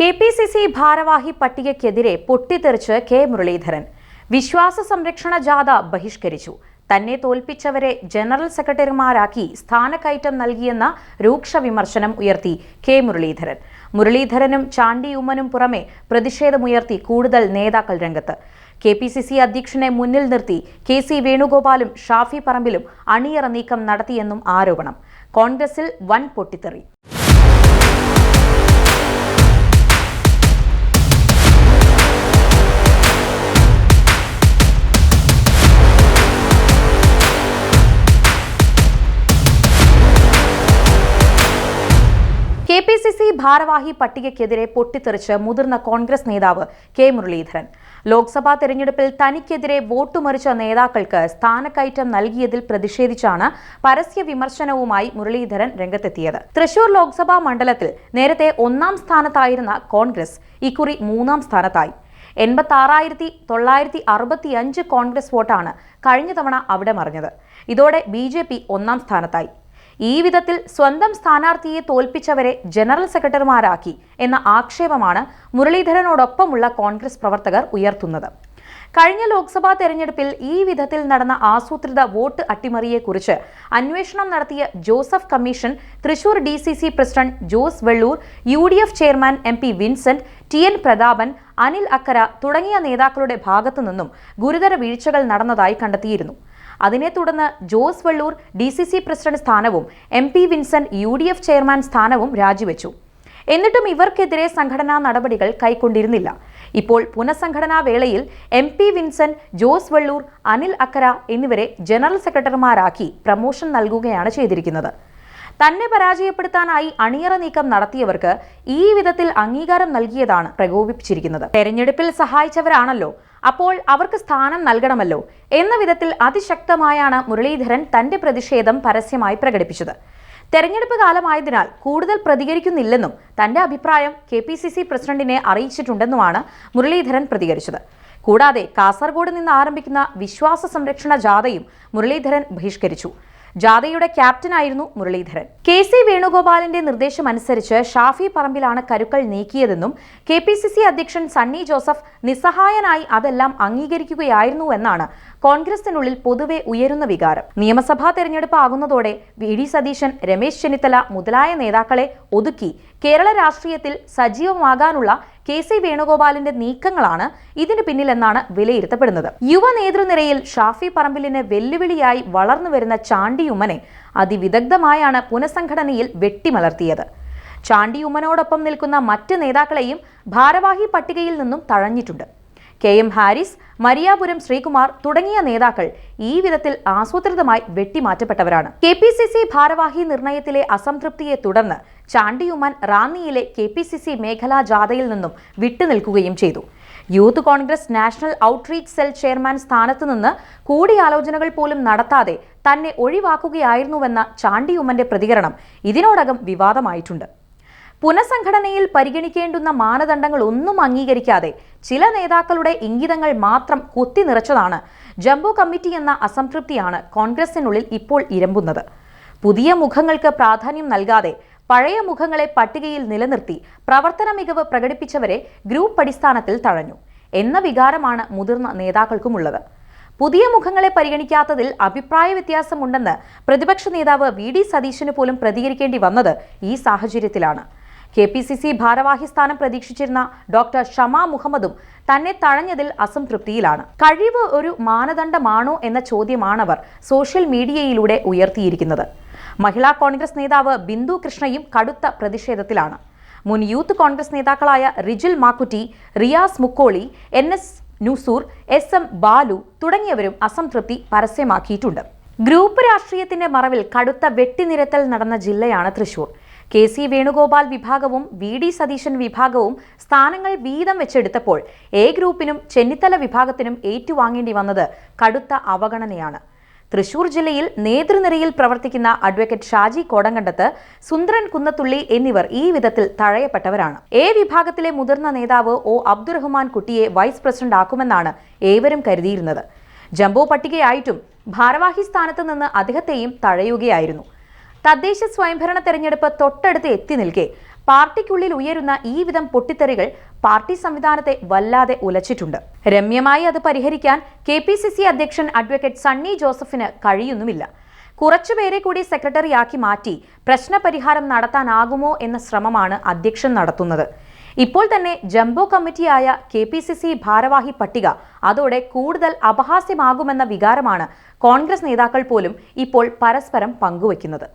K P C C ഭാരവാഹി പട്ടികയ്ക്കെതിരെ പൊട്ടിത്തെറിച്ച് K Muraleedharan. വിശ്വാസ സംരക്ഷണ ജാഥ ബഹിഷ്കരിച്ചു. തന്നെ തോൽപ്പിച്ചവരെ ജനറൽ സെക്രട്ടറിമാരാക്കി സ്ഥാനക്കയറ്റം നൽകിയെന്ന രൂക്ഷ വിമർശനം ഉയർത്തി കെ മുരളീധരൻ. മുരളീധരനും ചാണ്ടി ഉമ്മനും പുറമെ പ്രതിഷേധമുയർത്തി കൂടുതൽ നേതാക്കൾ രംഗത്ത്. കെ പി സി സി അധ്യക്ഷനെ മുന്നിൽ നിർത്തി കെ സി വേണുഗോപാലും ഷാഫി പറമ്പിലും അണിയറ നീക്കം നടത്തിയെന്നും ആരോപണം. കോൺഗ്രസിൽ വൻ പൊട്ടിത്തെറി. പി സി സി ഭാരവാഹി പട്ടികയ്ക്കെതിരെ പൊട്ടിത്തെറിച്ച് മുതിർന്ന കോൺഗ്രസ് നേതാവ് കെ മുരളീധരൻ. ലോക്സഭാ തെരഞ്ഞെടുപ്പിൽ തനിക്കെതിരെ വോട്ടുമറിച്ച നേതാക്കൾക്ക് സ്ഥാനക്കയറ്റം നൽകിയതിൽ പ്രതിഷേധിച്ചാണ് പരസ്യ വിമർശനവുമായി മുരളീധരൻ രംഗത്തെത്തിയത്. തൃശൂർ ലോക്സഭാ മണ്ഡലത്തിൽ നേരത്തെ ഒന്നാം സ്ഥാനത്തായിരുന്ന കോൺഗ്രസ് ഇക്കുറി മൂന്നാം സ്ഥാനത്തായി. എൺപത്തി ആറായിരത്തി തൊള്ളായിരത്തി അറുപത്തി അഞ്ച് കോൺഗ്രസ് വോട്ടാണ് കഴിഞ്ഞ തവണ അവിടെ മറിഞ്ഞത് ഇതോടെ ബി ഒന്നാം സ്ഥാനത്തായി. ഈ വിധത്തിൽ സ്വന്തം സ്ഥാനാർത്ഥിയെ തോൽപ്പിച്ചവരെ ജനറൽ സെക്രട്ടറിമാരാക്കി എന്ന ആക്ഷേപമാണ് മുരളീധരനോടൊപ്പമുള്ള കോൺഗ്രസ് പ്രവർത്തകർ ഉയർത്തുന്നത്. കഴിഞ്ഞ ലോക്സഭാ തെരഞ്ഞെടുപ്പിൽ ഈ വിധത്തിൽ നടന്ന ആസൂത്രിത വോട്ട് അട്ടിമറിയെക്കുറിച്ച് അന്വേഷണം നടത്തിയ Joseph commission Thrissur D C C president Jose Vellur U D F chairman M P Vincent T N Prathapan Anil Akkara തുടങ്ങിയ നേതാക്കളുടെ ഭാഗത്തു നിന്നും ഗുരുതര വീഴ്ചകൾ നടന്നതായി കണ്ടെത്തിയിരുന്നു. അതിനെ തുടർന്ന് Jose Vellur D C C president സ്ഥാനവും M P Vincent U D F chairman സ്ഥാനവും രാജിവെച്ചു. എന്നിട്ടും ഇവർക്കെതിരെ സംഘടനാ നടപടികൾ കൈക്കൊണ്ടിരുന്നില്ല. ഇപ്പോൾ പുനഃസംഘടനാ വേളയിൽ M P Vincent Jose Vellur Anil Akkara എന്നിവരെ ജനറൽ സെക്രട്ടറിമാരാക്കി പ്രമോഷൻ നൽകുകയാണ് ചെയ്തിരിക്കുന്നത്. തന്നെ പരാജയപ്പെടുത്താനായി അണിയറ നീക്കം നടത്തിയവർക്ക് ഈ വിധത്തിൽ അംഗീകാരം നൽകിയതാണ് പ്രകോപിപ്പിച്ചിരിക്കുന്നത്. തെരഞ്ഞെടുപ്പിൽ സഹായിച്ചവരാണല്ലോ. അപ്പോൾ അവർക്ക് സ്ഥാനം നൽകണമല്ലോ. എന്ന വിധത്തിൽ അതിശക്തമായാണ് മുരളീധരൻ തന്റെ പ്രതിഷേധം പരസ്യമായി പ്രകടിപ്പിച്ചത്. തെരഞ്ഞെടുപ്പ് കാലമായതിനാൽ കൂടുതൽ പ്രതികരിക്കുന്നില്ലെന്നും തന്റെ അഭിപ്രായം കെ പി സി സി പ്രസിഡന്റിനെ അറിയിച്ചിട്ടുണ്ടെന്നുമാണ് മുരളീധരൻ പ്രതികരിച്ചത്. കൂടാതെ കാസർഗോഡ് നിന്ന് ആരംഭിക്കുന്ന വിശ്വാസ സംരക്ഷണ ജാഥയും മുരളീധരൻ ബഹിഷ്കരിച്ചു. ജാഥയുടെ ക്യാപ്റ്റനായിരുന്നു മുരളീധരൻ. കെ സി വേണുഗോപാലിന്റെ നിർദ്ദേശമനുസരിച്ച് ഷാഫി പറമ്പിലാണ് കരുക്കൾ നീക്കിയതെന്നും കെ പി സി സി അധ്യക്ഷൻ സണ്ണി ജോസഫ് നിസ്സഹായനായി അതെല്ലാം അംഗീകരിക്കുകയായിരുന്നുവെന്നാണ് കോൺഗ്രസിനുള്ളിൽ പൊതുവെ ഉയരുന്ന വികാരം. നിയമസഭാ തെരഞ്ഞെടുപ്പ് ആകുന്നതോടെ വി ഡി സതീശൻ രമേശ് ചെന്നിത്തല മുതലായ നേതാക്കളെ ഒതുക്കി കേരള രാഷ്ട്രീയത്തിൽ സജീവമാകാനുള്ള കെ സി വേണുഗോപാലിന്റെ നീക്കങ്ങളാണ് ഇതിന് പിന്നിലെന്നാണ് വിലയിരുത്തപ്പെടുന്നത്. യുവ നേതൃനിരയിൽ ഷാഫി പറമ്പിലിന് വെല്ലുവിളിയായി വളർന്നു വരുന്ന ചാണ്ടിയുമ്മനെ അതിവിദഗ്ധമായാണ് പുനഃസംഘടനയിൽ വെട്ടിമലർത്തിയത്. ചാണ്ടിയുമ്മനോടൊപ്പം നിൽക്കുന്ന മറ്റ് നേതാക്കളെയും ഭാരവാഹി പട്ടികയിൽ നിന്നും തഴഞ്ഞിട്ടുണ്ട്. കെ എം ഹാരിസ് മരിയാപുരം ശ്രീകുമാർ തുടങ്ങിയ നേതാക്കൾ ഈ വിധത്തിൽ ആസൂത്രിതമായി വെട്ടിമാറ്റപ്പെട്ടവരാണ്. കെ പി സി സി ഭാരവാഹി നിർണയത്തിലെ അസംതൃപ്തിയെ തുടർന്ന് ചാണ്ടിയുമാൻ റാന്നിയിലെ കെ പി സി സി മേഖലാ ജാഥയിൽ നിന്നും വിട്ടുനിൽക്കുകയും ചെയ്തു. Youth Congress national outreach cell chairman സ്ഥാനത്ത് നിന്ന് കൂടിയാലോചനകൾ പോലും നടത്താതെ തന്നെ ഒഴിവാക്കുകയായിരുന്നുവെന്ന ചാണ്ടിയുമ്മന്റെ പ്രതികരണം ഇതിനോടകം വിവാദമായിട്ടുണ്ട്. പുനഃസംഘടനയിൽ പരിഗണിക്കേണ്ടുന്ന മാനദണ്ഡങ്ങൾ ഒന്നും അംഗീകരിക്കാതെ ചില നേതാക്കളുടെ ഇംഗിതങ്ങൾ മാത്രം കുത്തി നിറച്ചതാണ് ജംബോ കമ്മിറ്റി എന്ന അസംതൃപ്തിയാണ് കോൺഗ്രസിനുള്ളിൽ ഇപ്പോൾ ഇരമ്പുന്നത്. പുതിയ മുഖങ്ങൾക്ക് പ്രാധാന്യം നൽകാതെ പഴയ മുഖങ്ങളെ പട്ടികയിൽ നിലനിർത്തി പ്രവർത്തന മികവ് പ്രകടിപ്പിച്ചവരെ ഗ്രൂപ്പ് അടിസ്ഥാനത്തിൽ തഴഞ്ഞു. എന്ന വികാരമാണ് മുതിർന്ന നേതാക്കൾക്കുമുള്ളത്. പുതിയ മുഖങ്ങളെ പരിഗണിക്കാത്തതിൽ അഭിപ്രായ വ്യത്യാസമുണ്ടെന്ന് പ്രതിപക്ഷ നേതാവ് വി ഡി സതീശന് പോലും പ്രതികരിക്കേണ്ടി വന്നത് ഈ സാഹചര്യത്തിലാണ്. കെ പി സി സി ഭാരവാഹി സ്ഥാനം പ്രതീക്ഷിച്ചിരുന്ന ഡോക്ടർ ഷമാ മുഹമ്മദും തന്നെ തഴഞ്ഞതിൽ അസംതൃപ്തിയിലാണ്. കഴിവ് ഒരു മാനദണ്ഡമാണോ എന്ന ചോദ്യമാണവർ സോഷ്യൽ മീഡിയയിലൂടെ ഉയർത്തിയിരിക്കുന്നത്. മഹിളാ കോൺഗ്രസ് നേതാവ് ബിന്ദു കൃഷ്ണയും കടുത്ത പ്രതിഷേധത്തിലാണ്. മുൻ യൂത്ത് കോൺഗ്രസ് നേതാക്കളായ Rijil Makkutty Riyas Mukkoli N S Nusoor S M Balu തുടങ്ങിയവരും അസംതൃപ്തി പരസ്യമാക്കിയിട്ടുണ്ട്. ഗ്രൂപ്പ് രാഷ്ട്രീയത്തിന്റെ മറവിൽ കടുത്ത വെട്ടിനിരത്തൽ നടന്ന ജില്ലയാണ് തൃശൂർ. കെ സി വേണുഗോപാൽ വിഭാഗവും വി ഡി സതീശൻ വിഭാഗവും സ്ഥാനങ്ങൾ വീതം വെച്ചെടുത്തപ്പോൾ എ ഗ്രൂപ്പിനും ചെന്നിത്തല വിഭാഗത്തിനും ഏറ്റുവാങ്ങേണ്ടി വന്നത് കടുത്ത അവഗണനയാണ്. തൃശൂർ ജില്ലയിൽ നേതൃനിരയിൽ പ്രവർത്തിക്കുന്ന അഡ്വക്കേറ്റ് ഷാജി കോടങ്കണ്ടത്ത് സുന്ദരൻ കുന്നത്തുള്ളി എന്നിവർ ഈ വിധത്തിൽ തഴയപ്പെട്ടവരാണ്. എ വിഭാഗത്തിലെ മുതിർന്ന നേതാവ് ഒ അബ്ദുറഹ്മാൻ കുട്ടിയെ വൈസ് പ്രസിഡന്റ് ആക്കുമെന്നാണ് ഏവരും കരുതിയിരുന്നത്. ജംബോ പട്ടികയായിട്ടും ഭാരവാഹി സ്ഥാനത്ത് നിന്ന് അദ്ദേഹത്തെയും തഴയുകയായിരുന്നു. തദ്ദേശ സ്വയംഭരണ തെരഞ്ഞെടുപ്പ് തൊട്ടടുത്ത് എത്തി നിൽക്കെ. പാർട്ടിക്കുള്ളിൽ ഉയരുന്ന ഈ വിധം പൊട്ടിത്തെറികൾ പാർട്ടി സംവിധാനത്തെ വല്ലാതെ ഉലച്ചിട്ടുണ്ട്. രമ്യമായി അത് പരിഹരിക്കാൻ കെ പി സി സി അധ്യക്ഷൻ അഡ്വക്കേറ്റ് സണ്ണി ജോസഫിന് കഴിയുന്നുമില്ല. കുറച്ചുപേരെ കൂടി സെക്രട്ടറിയാക്കി മാറ്റി പ്രശ്നപരിഹാരം നടത്താനാകുമോ എന്ന ശ്രമമാണ് അധ്യക്ഷൻ നടത്തുന്നത്. ഇപ്പോൾ തന്നെ ജംബോ കമ്മിറ്റിയായ കെ പി സി സി ഭാരവാഹി പട്ടിക അതോടെ കൂടുതൽ അപഹാസ്യമാകുമെന്ന വികാരമാണ് കോൺഗ്രസ് നേതാക്കൾ പോലും ഇപ്പോൾ പരസ്പരം പങ്കുവയ്ക്കുന്നത്.